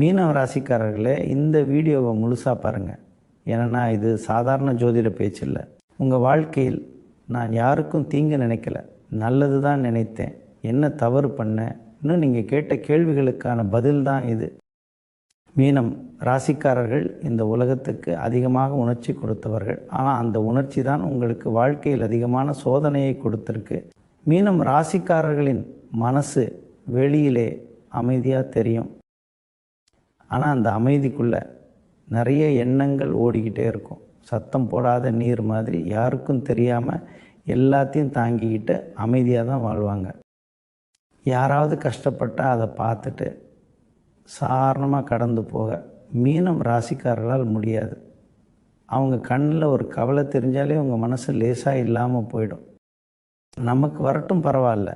மீனவ ராசிக்காரர்களே இந்த வீடியோவை முழுசாக பாருங்கள் ஏன்னா இது சாதாரண ஜோதிட பேச்சு இல்லை உங்கள் வாழ்க்கையில் நான் யாருக்கும் தீங்கு நினைக்கல. நல்லது தான் நினைத்தேன். என்ன தவறு பண்ணேன் இன்னும் நீங்கள் கேட்ட கேள்விகளுக்கான பதில் தான் இது. மீனம் ராசிக்காரர்கள் இந்த உலகத்துக்கு அதிகமாக உணர்ச்சி கொடுத்தவர்கள். ஆனால் அந்த உணர்ச்சி தான் உங்களுக்கு வாழ்க்கையில் அதிகமான சோதனையை கொடுத்துருக்கு. மீனம் ராசிக்காரர்களின் மனசு வெளியிலே அமைதியாக தெரியும். ஆனால் அந்த அமைதிக்குள்ளே நிறைய எண்ணங்கள் ஓடிக்கிட்டே இருக்கும். சத்தம் போடாத நீர் மாதிரி யாருக்கும் தெரியாமல் எல்லாத்தையும் தாங்கிக்கிட்டு அமைதியாக தான் வாழ்வாங்க. யாராவது கஷ்டப்பட்டால் அதை பார்த்துட்டு சாரணமாக கடந்து போக மீனம் ராசிக்காரர்களால் முடியாது. அவங்க கண்ணில் ஒரு கவலை தெரிஞ்சாலே உங்கள் மனசு லேசாக இல்லாமல் போயிடும். நமக்கு வரட்டும் பரவாயில்ல.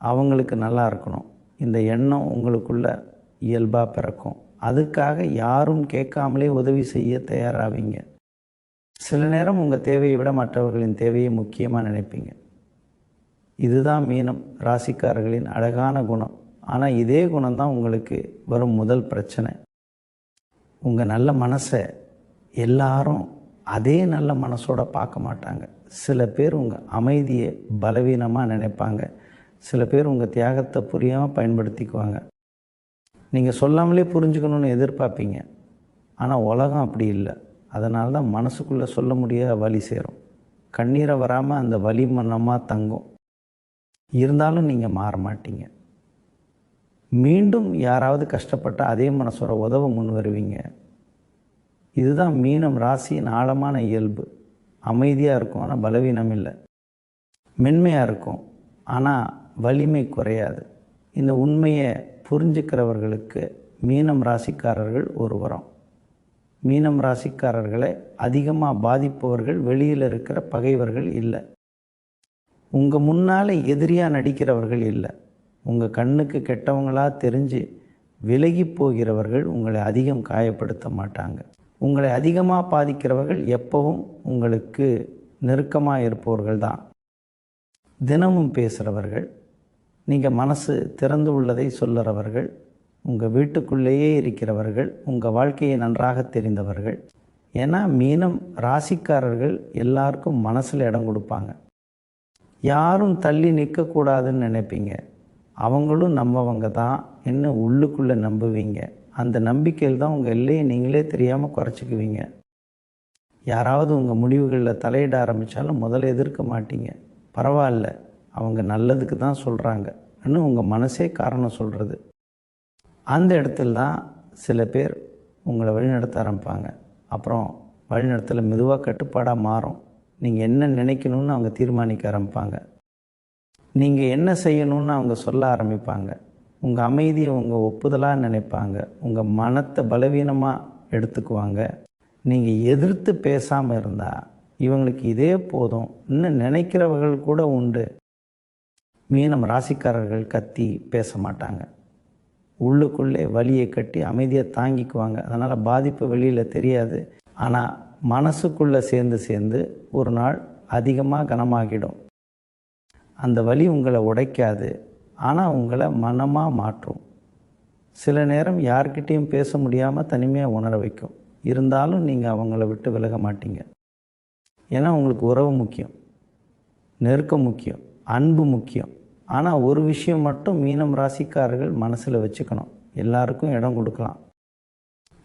அவங்களுக்கு நல்லா இருக்கணும். இந்த எண்ணம் உங்களுக்குள்ளே இயல்பாக பிறக்கும். அதுக்காக யாரும் கேட்காமலே உதவி செய்ய தயாராவீங்க. சில நேரம் உங்கள் தேவையை விட மற்றவர்களின் தேவையை முக்கியமாக நினைப்பீங்க. இதுதான் மீனம் ராசிக்காரர்களின் அழகான குணம். ஆனால் இதே குணம் தான் உங்களுக்கு வரும் முதல் பிரச்சனை. உங்கள் நல்ல மனசை எல்லாரும் அதே நல்ல மனசோட பார்க்க மாட்டாங்க. சில பேர் உங்கள் அமைதியை பலவீனமாக நினைப்பாங்க. சில பேர் உங்கள் தியாகத்தை புரியாமல் பயன்படுத்திக்குவாங்க. நீங்கள் சொல்லாமலே புரிஞ்சுக்கணுன்னு எதிர்பார்ப்பீங்க. ஆனால் உலகம் அப்படி இல்லை. அதனால தான் மனசுக்குள்ளே சொல்ல முடியாத வலி சேரும். கண்ணீரை வராமல் அந்த வலி மன்னமாக தங்கும். இருந்தாலும் நீங்கள் மாற மாட்டீங்க. மீண்டும் யாராவது கஷ்டப்பட்டால் அதே மனசோட உதவ முன் வருவீங்க இதுதான் மீனம் ராசியின் ஆழமான இயல்பு. அமைதியாக இருக்கும் ஆனால் பலவீனம் இல்லை. மென்மையாக இருக்கும் ஆனால் வலிமை குறையாது. இந்த உண்மையை புரிஞ்சுக்கிறவர்களுக்கு மீனம் ராசிக்காரர்கள் ஒரு வரம் மீனம் ராசிக்காரர்களை அதிகமாக பாதிப்பவர்கள் வெளியில் இருக்கிற பகைவர்கள் இல்லை. உங்கள் முன்னால் எதிரியாக நடிக்கிறவர்கள் இல்லை. உங்கள் கண்ணுக்கு கெட்டவங்களாக தெரிஞ்சு விலகி போகிறவர்கள் உங்களை அதிகம் காயப்படுத்த மாட்டாங்க. உங்களை அதிகமாக பாதிக்கிறவர்கள் எப்பவும் உங்களுக்கு நெருக்கமாக இருப்பவர்கள் தான் தினமும் பேசுகிறவர்கள் நீங்கள் மனசு திறந்து உள்ளதை சொல்லுறவர்கள் உங்கள் வீட்டுக்குள்ளேயே இருக்கிறவர்கள் உங்கள் வாழ்க்கையை நன்றாக தெரிந்தவர்கள். ஏன்னா மீனம் ராசிக்காரர்கள் எல்லாருக்கும் மனசில் இடம் கொடுப்பாங்க. யாரும் தள்ளி நிற்கக்கூடாதுன்னு நினைப்பீங்க. அவங்களும் நம்மவங்க தான் என்ன உள்ளுக்குள்ளே நம்புவீங்க. அந்த நம்பிக்கையில் தான் உங்கள் எல்லையை நீங்களே தெரியாமல் குறைச்சிக்குவீங்க. யாராவது உங்கள் முடிவுகளில் தலையிட ஆரம்பித்தாலும் முதல்ல எதிர்க்க மாட்டீங்க. பரவாயில்ல. அவங்க நல்லதுக்கு தான் சொல்கிறாங்கன்னு உங்கள் மனசே காரணம் சொல்கிறது அந்த இடத்துல தான் சில பேர் உங்களை வழிநடத்த ஆரம்பிப்பாங்க. அப்புறம் வழிநடத்தல மெதுவாக கட்டுப்பாடாக மாறும். நீங்கள் என்ன நினைக்கணும்னு அவங்க தீர்மானிக்க ஆரம்பிப்பாங்க. நீங்கள் என்ன செய்யணும்னு அவங்க சொல்ல ஆரம்பிப்பாங்க. உங்கள் அமைதியை உங்கள் ஒப்புதலாக நினைப்பாங்க. உங்கள் மனத்தை பலவீனமாக எடுத்துக்குவாங்க. நீங்கள் எதிர்த்து பேசாமல் இருந்தால் இவங்களுக்கு இதே போதும். இன்னும் நினைக்கிறவர்கள் கூட உண்டு. மீனம் ராசிக்காரர்கள் கத்தி பேச மாட்டாங்க. உள்ளுக்குள்ளே வலியை கட்டி அமைதியாக தாங்கிக்குவாங்க. அதனால் பாதிப்பு வெளியில் தெரியாது. ஆனால் மனசுக்குள்ளே சேர்ந்து சேர்ந்து ஒரு நாள் அதிகமாக கனமாகிடும். அந்த வலி உங்களை உடைக்காது. ஆனால் உங்களை மனமாக மாற்றும். சில நேரம் யார்கிட்டேயும் பேச முடியாமல் தனிமையாக உணர வைக்கும். இருந்தாலும் நீங்கள் அவங்கள விட்டு விலக மாட்டீங்க. ஏன்னா உங்களுக்கு உறவு முக்கியம். நெருக்கம் முக்கியம். அன்பு முக்கியம். ஆனால் ஒரு விஷயம் மட்டும் மீனம் ராசிக்காரர்கள் மனசில் வச்சுக்கணும். எல்லாருக்கும் இடம் கொடுக்கலாம்.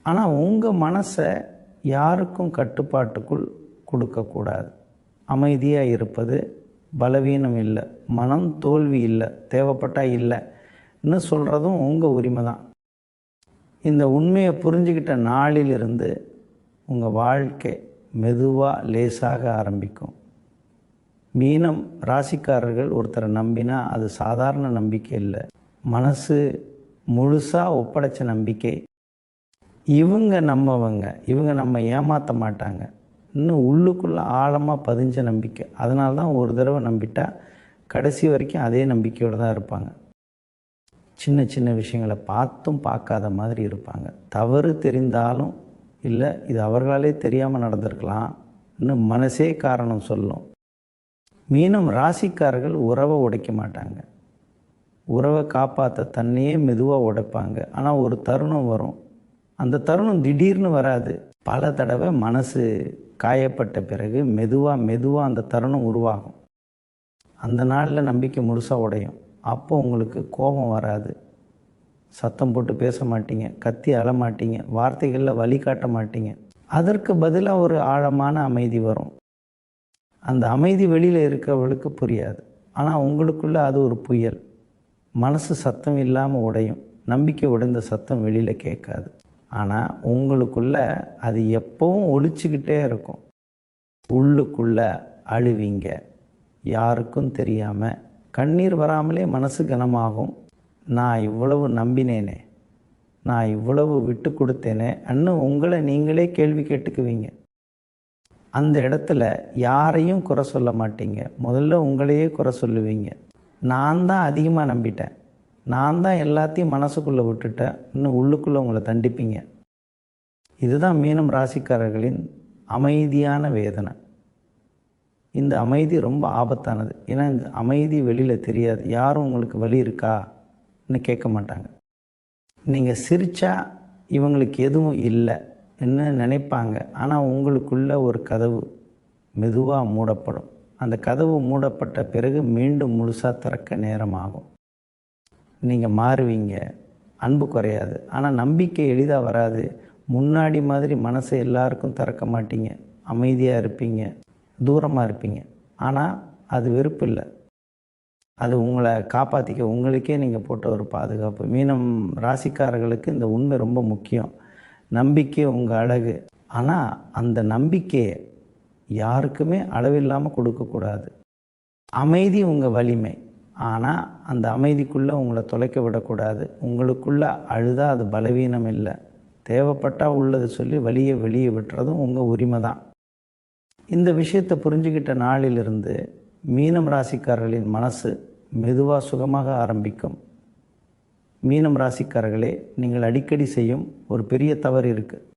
ஆனால் உங்கள் மனசை யாருக்கும் கட்டுப்பாட்டுக்குள் கொடுக்கக்கூடாது அமைதியாக இருப்பது பலவீனம் இல்லை. மனம் தோல்வி இல்லை. தேவைப்பட்டால் இல்லை. இன்னும் சொல்கிறதும் உங்கள் உரிமை தான். இந்த உண்மையை புரிஞ்சுக்கிட்ட நாளிலிருந்து உங்கள் வாழ்க்கை மெதுவாக லேசாக ஆரம்பிக்கும். மீனம் ராசிக்காரர்கள் ஒருத்தரை நம்பினா அது சாதாரண நம்பிக்கை இல்லை. மனசு முழுசாக ஒப்படைச்ச நம்பிக்கை. இவங்க நம்மவங்க இவங்க நம்ம ஏமாற்ற மாட்டாங்க. இன்னும் உள்ளுக்குள்ளே ஆழமாக பதிஞ்ச நம்பிக்கை. அதனால தான் ஒரு தடவை நம்பிட்டா கடைசி வரைக்கும் அதே நம்பிக்கையோடு தான் இருப்பாங்க. சின்ன சின்ன விஷயங்களை பார்த்தும் பார்க்காத மாதிரி இருப்பாங்க. தவறு தெரிந்தாலும் இல்லை இது அவர்களாலே தெரியாமல் நடந்திருக்கலாம். இன்னும் மனசே காரணம் சொல்லும். மீனம் ராசிக்காரர்கள் உறவை உடைக்க மாட்டாங்க. உறவை காப்பாற்ற தன்னையே மெதுவாக உடைப்பாங்க. ஆனால் ஒரு தருணம் வரும். அந்த தருணம் திடீர்னு வராது. பல தடவை மனசு காயப்பட்ட பிறகு மெதுவாக மெதுவாக அந்த தருணம் உருவாகும். அந்த நாளில் நம்பிக்கை முழுசாக உடையும். அப்போ உங்களுக்கு கோபம் வராது. சத்தம் போட்டு பேச மாட்டீங்க. கத்தி அழ மாட்டீங்க. வார்த்தைகளில் வழி காட்ட மாட்டீங்க. அதற்கு பதிலாக ஒரு ஆழமான அமைதி வரும். அந்த அமைதி வெளியில் இருக்கிறவளுக்கு புரியாது. ஆனால் உங்களுக்குள்ளே அது ஒரு புயல். மனசு சத்தம் இல்லாமல் உடையும். நம்பிக்கை உடைந்த சத்தம் வெளியில் கேட்காது. ஆனால் உங்களுக்குள்ளே அது எப்பவும் ஒழிச்சிக்கிட்டே இருக்கும். உள்ளுக்குள்ளே அழுவீங்க. யாருக்கும் தெரியாமல் கண்ணீர் வராமலே மனசு கனமாகும். நான் இவ்வளவு நம்பினேனே. நான் இவ்வளவு விட்டு கொடுத்தேனே அன்னு உங்களை நீங்களே கேள்வி கேட்டுக்குவீங்க. அந்த இடத்துல யாரையும் குறை சொல்ல மாட்டீங்க. முதல்ல உங்களையே குறை சொல்லுவீங்க. நான் தான் அதிகமாக நம்பிட்டேன். நான் தான் எல்லாத்தையும் மனசுக்குள்ளே விட்டுட்டேன். இன்னும் உள்ளுக்குள்ளே உங்களை தண்டிப்பீங்க. இதுதான் மீனம் ராசிக்காரர்களின் அமைதியான வேதனை. இந்த அமைதி ரொம்ப ஆபத்தானது. ஏன்னா இந்த அமைதி வெளியில் தெரியாது. யாரும் உங்களுக்கு வழி இருக்கான்னு கேட்க மாட்டாங்க. நீங்கள் சிரித்தா இவங்களுக்கு எதுவும் இல்லை. என்ன நினைப்பாங்க? ஆனால் உங்களுக்குள்ள ஒரு கதவு மெதுவாக மூடப்படும். அந்த கதவு மூடப்பட்ட பிறகு மீண்டும் முழுசாக திறக்க நேரமாகும். நீங்கள் மாறுவீங்க. அன்பு குறையாது. ஆனால் நம்பிக்கை எளிதாக வராது. முன்னாடி மாதிரி மனசை எல்லாருக்கும் திறக்க மாட்டீங்க. அமைதியாக இருப்பீங்க. தூரமாக இருப்பீங்க. ஆனால் அது வெறுப்பு இல்லை. அது உங்களை காப்பாற்றிக்க உங்களுக்கே நீங்கள் போட்ட ஒரு பாதுகாப்பு. மீனம் ராசிக்காரர்களுக்கு இந்த உண்மை ரொம்ப முக்கியம். நம்பிக்கை உங்கள் அழகு. ஆனால் அந்த நம்பிக்கையை யாருக்குமே அளவில்லாமல் கொடுக்கக்கூடாது அமைதி உங்கள் வலிமை. ஆனால் அந்த அமைதிக்குள்ளே உங்களை தொலைக்க விடக்கூடாது உங்களுக்குள்ளே அழுதா அது பலவீனம் இல்லை. தேவைப்பட்டால் உள்ளது சொல்லி வழியை வெளியே விட்டுறதும் உங்கள் உரிமை தான். இந்த விஷயத்தை புரிஞ்சுக்கிட்ட நாளிலிருந்து மீனம் ராசிக்காரர்களின் மனசு மெதுவாக சுகமாக ஆரம்பிக்கும். மீனம் ராசிக்காரர்களே நீங்கள் அடிக்கடி செய்யும் ஒரு பெரிய தவறு இருக்குது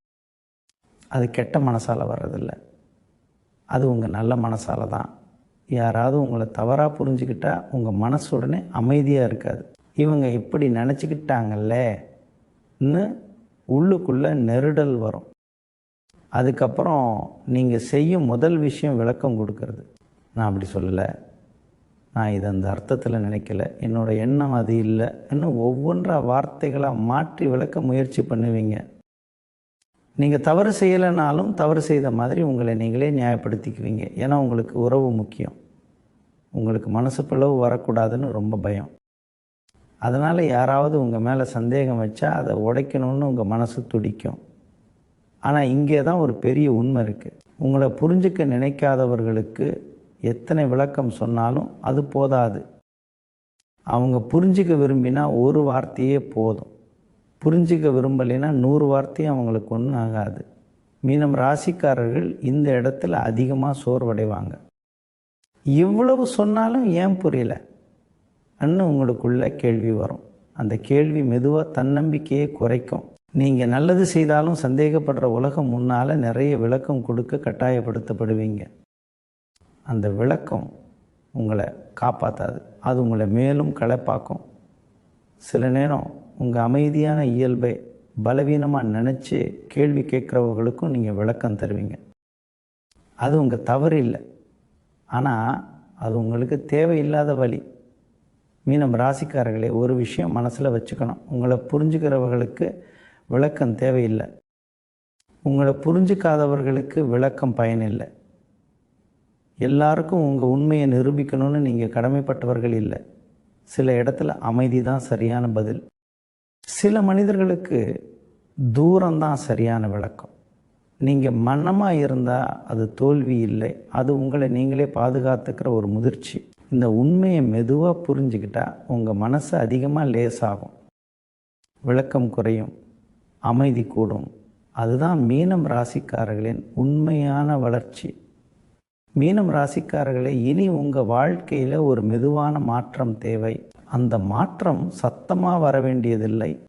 அது கெட்ட மனசால் வர்றதில்ல. அது உங்கள் நல்ல மனசால் தான். யாராவது உங்களை தவறாக புரிஞ்சுக்கிட்டால் உங்கள் மனசு உடனே அமைதியாக இருக்காது. இவங்க இப்படி நினச்சிக்கிட்டாங்கல்லன்னு உள்ளுக்குள்ளே நெருடல் வரும். அதுக்கப்புறம் நீங்கள் செய்யும் முதல் விஷயம் விளக்கம் கொடுக்கறது. நான் அப்படி சொல்லலை. நான் இதை அந்த அர்த்தத்தில் நினைக்கல. என்னோடய எண்ணம் அது இல்லை. இன்னும் ஒவ்வொன்றா வார்த்தைகளாக மாற்றி விளக்க முயற்சி பண்ணுவீங்க. நீங்கள் தவறு செய்யலைனாலும் தவறு செய்த மாதிரி உங்களை நீங்களே நியாயப்படுத்திக்குவீங்க. ஏன்னா உங்களுக்கு உறவு முக்கியம். உங்களுக்கு மனசு பிளவு வரக்கூடாதுன்னு ரொம்ப பயம். அதனால் யாராவது உங்கள் மேலே சந்தேகம் வச்சா அதை உடைக்கணும்னு உங்கள் மனசு துடிக்கும். ஆனால் இங்கே தான் ஒரு பெரிய உண்மை இருக்குது உங்களை புரிஞ்சுக்க நினைக்காதவர்களுக்கு எத்தனை விளக்கம் சொன்னாலும் அது போதாது. அவங்க புரிஞ்சிக்க விரும்பினா ஒரு வார்த்தையே போதும். புரிஞ்சிக்க விரும்பலைன்னா நூறு வார்த்தையும் அவங்களுக்கு ஒன்றும் ஆகாது. மீனம் ராசிக்காரர்கள் இந்த இடத்துல அதிகமாக சோர்வடைவாங்க. இவ்வளவு சொன்னாலும் ஏன் புரியல? அன்னு உங்களுக்குள்ள கேள்வி வரும். அந்த கேள்வி மெதுவாக தன்னம்பிக்கையை குறைக்கும். நீங்கள் நல்லது செய்தாலும் சந்தேகப்படுற உலகம் முன்னால் நிறைய விளக்கம் கொடுக்க கட்டாயப்படுத்தப்படுவீங்க. அந்த விளக்கம் உங்களை காப்பாற்றாது அது உங்களை மேலும் களைப்பாக்கும். சில நேரம் உங்கள் அமைதியான இயல்பை பலவீனமாக நினச்சி கேள்வி கேட்குறவர்களுக்கும் நீங்கள் விளக்கம் தருவீங்க. அது உங்கள் தவறு இல்லை. ஆனால் அது உங்களுக்கு தேவையில்லாத வழி மீனம் ராசிக்காரர்களே ஒரு விஷயம் மனசில் வச்சுக்கணும். உங்களை புரிஞ்சுக்கிறவர்களுக்கு விளக்கம் தேவையில்லை. உங்களை புரிஞ்சுக்காதவர்களுக்கு விளக்கம் பயனில்லை. எல்லாருக்கும் உங்கள் உண்மையை நிரூபிக்கணும்னு நீங்கள் கடமைப்பட்டவர்கள் இல்லை. சில இடத்துல அமைதி தான் சரியான பதில். சில மனிதர்களுக்கு தூரம்தான் சரியான விளக்கம். நீங்கள் மன்னமாக இருந்தால் அது தோல்வி இல்லை. அது உங்களை நீங்களே பாதுகாத்துக்கிற ஒரு முதிர்ச்சி. இந்த உண்மையை மெதுவாக புரிஞ்சுக்கிட்டால் உங்கள் மனசு அதிகமாக லேசாகும். விளக்கம் குறையும். அமைதி கூடும். அதுதான் மீனம் ராசிக்காரர்களின் உண்மையான வளர்ச்சி. மீனம் ராசிக்காரர்களே இனி உங்கள் வாழ்க்கையில் ஒரு மெதுவான மாற்றம் தேவை. அந்த மாற்றம் சத்தமாக வர வேண்டியதில்லை.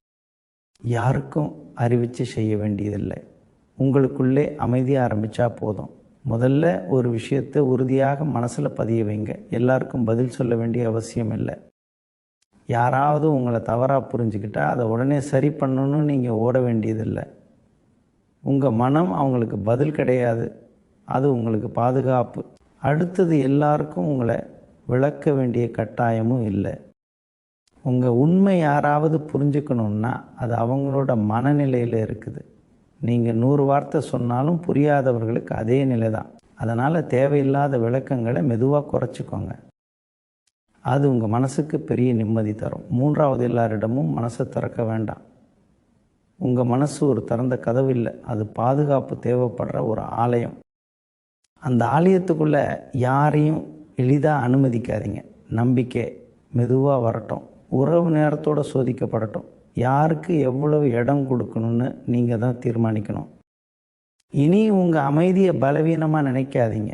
யாருக்கும் அறிவித்து செய்ய வேண்டியதில்லை. உங்களுக்குள்ளே அமைதியாக ஆரம்பித்தா போதும். முதல்ல ஒரு விஷயத்தை உறுதியாக மனசில் பதிய வைங்க. எல்லாருக்கும் பதில் சொல்ல வேண்டிய அவசியம் இல்லை. யாராவது உங்களை தவறாக புரிஞ்சுக்கிட்டால் அதை உடனே சரி பண்ணணும்னு நீங்கள் ஓட வேண்டியதில்லை. உங்கள் மனம் அவங்களுக்கு பதில் கிடையாது. அது உங்களுக்கு பாதுகாப்பு. அடுத்தது எல்லாருக்கும் உங்களை விளக்க வேண்டிய கட்டாயமும் இல்லை. உங்கள் உண்மை யாராவது புரிஞ்சுக்கணுன்னா அது அவங்களோட மனநிலையில் இருக்குது. நீங்கள் நூறு வார்த்தை சொன்னாலும் புரியாதவர்களுக்கு அதே நிலை தான் அதனால் தேவையில்லாத விளக்கங்களை மெதுவாக குறைச்சிக்கோங்க. அது உங்கள் மனசுக்கு பெரிய நிம்மதி தரும். மூன்றாவது எல்லாரிடமும் மனசை திறக்க வேண்டாம். உங்கள் மனசு ஒரு திறந்த கதவு இல்லை. அது பாதுகாப்பு தேவைப்படுற ஒரு ஆலயம். அந்த ஆலயத்துக்குள்ளே யாரையும் எளிதாக அனுமதிக்காதீங்க. நம்பிக்கை மெதுவாக வரட்டும். உறவு நேரத்தோடு சோதிக்கப்படட்டும். யாருக்கு எவ்வளவு இடம் கொடுக்கணும்னு நீங்கள் தான் தீர்மானிக்கணும். இனி உங்கள் அமைதியை பலவீனமாக நினைக்காதீங்க.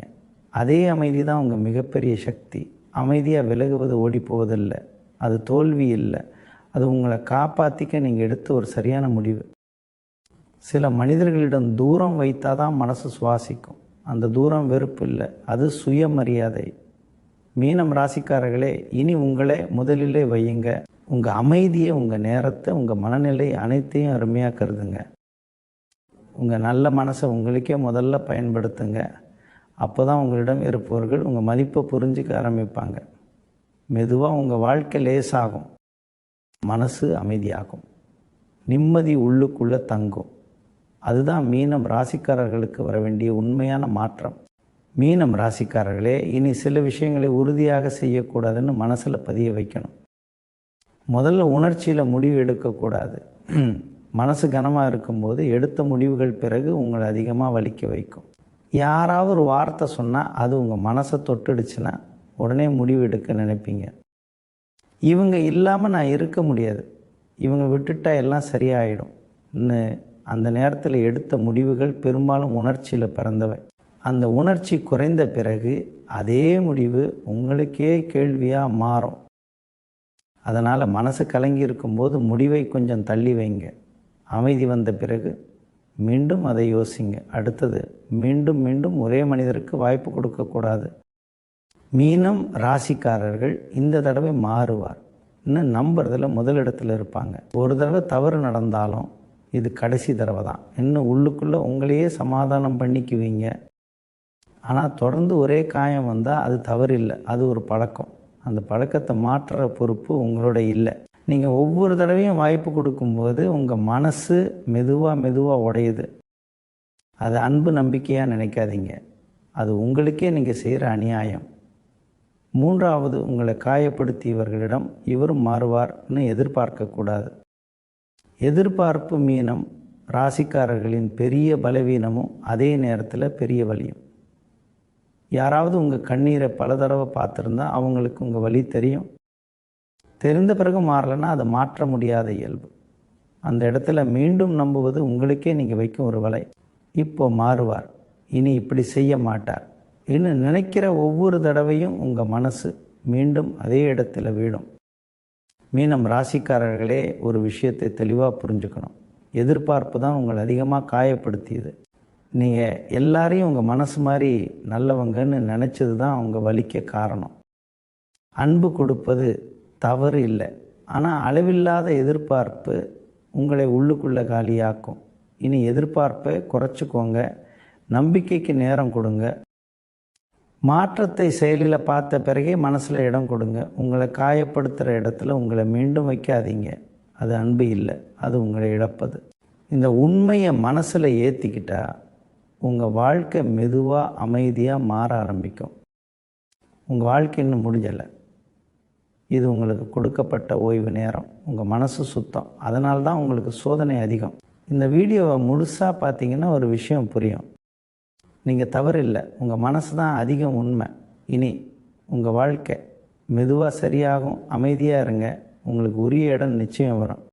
அதே அமைதி தான் உங்கள் மிகப்பெரிய சக்தி. அமைதியாக விலகுவது ஓடி போவதில்லை அது தோல்வி இல்லை. அது உங்களை காப்பாற்றிக்க நீங்கள் எடுத்த ஒரு சரியான முடிவு. சில மனிதர்களிடம் தூரம் வைத்தால் தான் மனசு சுவாசிக்கும். அந்த தூரம் வெறுப்பு இல்லை. அது சுயமரியாதை. மீனம் ராசிக்காரர்களே இனி உங்களை முதலிலே வையுங்க. உங்கள் அமைதியை உங்கள் நேரத்தை உங்கள் மனநிலை அனைத்தையும் அருமையாக கருதுங்க. உங்கள் நல்ல மனசை உங்களுக்கே முதல்ல பயன்படுத்துங்க. அப்போ தான் உங்களிடம் இருப்பவர்கள் உங்கள் மதிப்பை புரிஞ்சிக்க ஆரம்பிப்பாங்க. மெதுவாக உங்கள் வாழ்க்கை லேசாகும். மனசு அமைதியாகும். நிம்மதி உள்ளுக்குள்ளே தங்கும். அதுதான் மீனம் ராசிக்காரர்களுக்கு வர வேண்டிய உண்மையான மாற்றம். மீனம் ராசிக்காரர்களே இனி சில விஷயங்களை உறுதியாக செய்யக்கூடாதுன்னு மனசில் பதிய வைக்கணும். முதல்ல உணர்ச்சியில் முடிவு எடுக்கக்கூடாது. மனசு கனமாக இருக்கும்போது எடுத்த முடிவுகள் பிறகு உங்களை அதிகமாக வலிக்க வைக்கும். யாராவது ஒரு வார்த்தை சொன்னால் அது உங்கள் மனசை தொட்டுடுச்சுன்னா உடனே முடிவு எடுக்க நினைப்பீங்க. இவங்க இல்லாமல் நான் இருக்க முடியாது. இவங்க விட்டுட்டா எல்லாம் சரியாயிடும். அந்த நேரத்தில் எடுத்த முடிவுகள் பெரும்பாலும் உணர்ச்சியில் பிறந்தவை. அந்த உணர்ச்சி குறைந்த பிறகு அதே முடிவு உங்களுக்கே கேள்வியாக மாறும். அதனால் மனசு கலங்கி இருக்கும்போது முடிவை கொஞ்சம் தள்ளி வைங்க. அமைதி வந்த பிறகு மீண்டும் அதை யோசிங்க. அடுத்தது மீண்டும் மீண்டும் ஒரே மனிதருக்கு வாய்ப்பு கொடுக்கக்கூடாது மீனம் ராசிக்காரர்கள் இந்த தடவை மாறுவார். இன்னும் நம்புறதில் முதலிடத்தில் இருப்பாங்க. ஒரு தடவை தவறு நடந்தாலும் இது கடைசி தடவை தான். இன்னும் உள்ளுக்குள்ளே உங்களையே சமாதானம் பண்ணிக்குவீங்க. ஆனால் தொடர்ந்து ஒரே காயம் வந்தால் அது தவறு இல்லை அது ஒரு பழக்கம். அந்த பழக்கத்தை மாற்றுற பொறுப்பு உங்களோட இல்லை. நீங்கள் ஒவ்வொரு தடவையும் வாய்ப்பு கொடுக்கும்போது உங்கள் மனசு மெதுவாக மெதுவாக உடையுது. அது அன்பு நம்பிக்கையாக நினைக்காதீங்க. அது உங்களுக்கே நீங்கள் செய்கிற அநியாயம். மூன்றாவது உங்களை காயப்படுத்தியவர்களிடம் இவரும் மாறுவார்னு எதிர்பார்க்கக்கூடாது. எதிர்பார்ப்பு மீனம் ராசிக்காரர்களின் பெரிய பலவீனமும் அதே நேரத்தில் பெரிய வலியும். யாராவது உங்கள் கண்ணீரை பல தடவை பார்த்துருந்தா அவங்களுக்கு உங்கள் வழி தெரியும். தெரிந்த பிறகு மாறலைன்னா அதை மாற்ற முடியாத இயல்பு. அந்த இடத்துல மீண்டும் நம்புவது உங்களுக்கே நீங்கள் வைக்கும் ஒரு வலை. இப்போ மாறுவார். இனி இப்படி செய்ய மாட்டார். இன்னும் நினைக்கிற ஒவ்வொரு தடவையும் உங்கள் மனசு மீண்டும் அதே இடத்துல வீடும் மீனம் ராசிக்காரர்களே ஒரு விஷயத்தை தெளிவாக புரிஞ்சுக்கணும். எதிர்பார்ப்பு தான் உங்களை அதிகமாக காயப்படுத்தியது. நீங்கள் எல்லாரையும் உங்கள் மனசு மாதிரி நல்லவங்கன்னு நினச்சது தான் அவங்க வலிக்க காரணம். அன்பு கொடுப்பது தவறு இல்லை. ஆனால் அளவில்லாத எதிர்பார்ப்பு உங்களை உள்ளுக்குள்ளே காலியாக்கும். இனி எதிர்பார்ப்பை குறைச்சிக்கோங்க. நம்பிக்கைக்கு நேரம் கொடுங்க. மாற்றத்தை செயலில் பார்த்த பிறகே மனசில் இடம் கொடுங்க. உங்களை காயப்படுத்துகிற இடத்துல உங்களை மீண்டும் வைக்காதீங்க. அது அன்பு இல்லை. அது உங்களை இழப்பது. இந்த உண்மையை மனசில் ஏற்றிக்கிட்டா உங்கள் வாழ்க்கை மெதுவாக அமைதியாக மாற ஆரம்பிக்கும். உங்கள் வாழ்க்கை இன்னும் முடிஞ்சலை. இது உங்களுக்கு கொடுக்கப்பட்ட ஓய்வு நேரம். உங்கள் மனசு சுத்தம். அதனால தான் உங்களுக்கு சோதனை அதிகம். இந்த வீடியோவை முழுசாக பார்த்தீங்கன்னா ஒரு விஷயம் புரியும். நீங்கள் தவறில்லை. உங்கள் மனசு தான் அதிகம் உண்மை. இனி உங்கள் வாழ்க்கை மெதுவாக சரியாகும் அமைதியாக இருங்க. உங்களுக்கு உரிய இடம் நிச்சயம் வரும்.